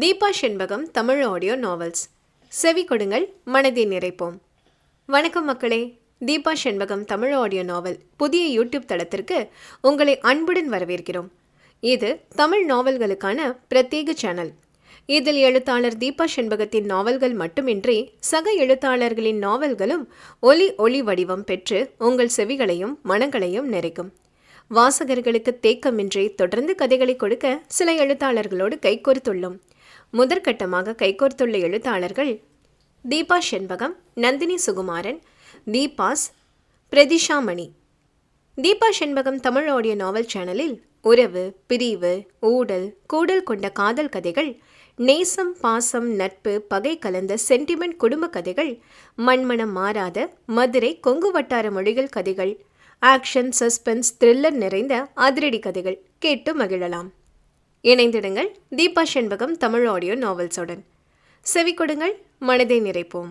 Deepa Shenbagam Tamil audio novels செவி கொடுங்கள் மனதை நிறைப்போம். வணக்கம் மக்களே. தீபா செண்பகம் தமிழ் ஆடியோ நாவல் புதிய யூடியூப் தளத்திற்கு உங்களை அன்புடன் வரவேற்கிறோம். இது தமிழ் நாவல்களுக்கான பிரத்யேக சேனல் இதில் எழுத்தாளர் தீபா செண்பகத்தின் நாவல்கள் மட்டுமின்றி சக எழுத்தாளர்களின் நாவல்களும் ஒலி ஒளி வடிவம் பெற்று உங்கள் செவிகளையும் மனங்களையும் நிறைக்கும். வாசகர்களுக்கு தேக்கமின்றி தொடர்ந்து கதைகளை கொடுக்க சில எழுத்தாளர்களோடு கைகோர்த்துள்ளோம். முதற்கட்டமாக கைகோர்த்துள்ள எழுத்தாளர்கள் தீபா செண்பகம் நந்தினி சுகுமாரன் தீபாஸ் பிரதிஷா மணி தீபா செண்பகம் தமிழ் ஆடியோ நாவல் சேனலில் உறவு பிரிவு ஊடல் கூடல் கொண்ட காதல் கதைகள் நேசம் பாசம் நட்பு பகை கலந்த சென்டிமெண்ட் குடும்ப கதைகள் மண்மனம் மாறாத மதுரை கொங்கு வட்டார மொழிகள் கதைகள் ஆக்ஷன் சஸ்பென்ஸ் த்ரில்லர் நிறைந்த அதிரடி கதைகள் கேட்டு மகிழலாம். இணைந்திடுங்கள். தீபா செண்பகம் தமிழ் ஆடியோ நாவல்ஸுடன் செவி கொடுங்கள் மனதை நிறைப்போம்.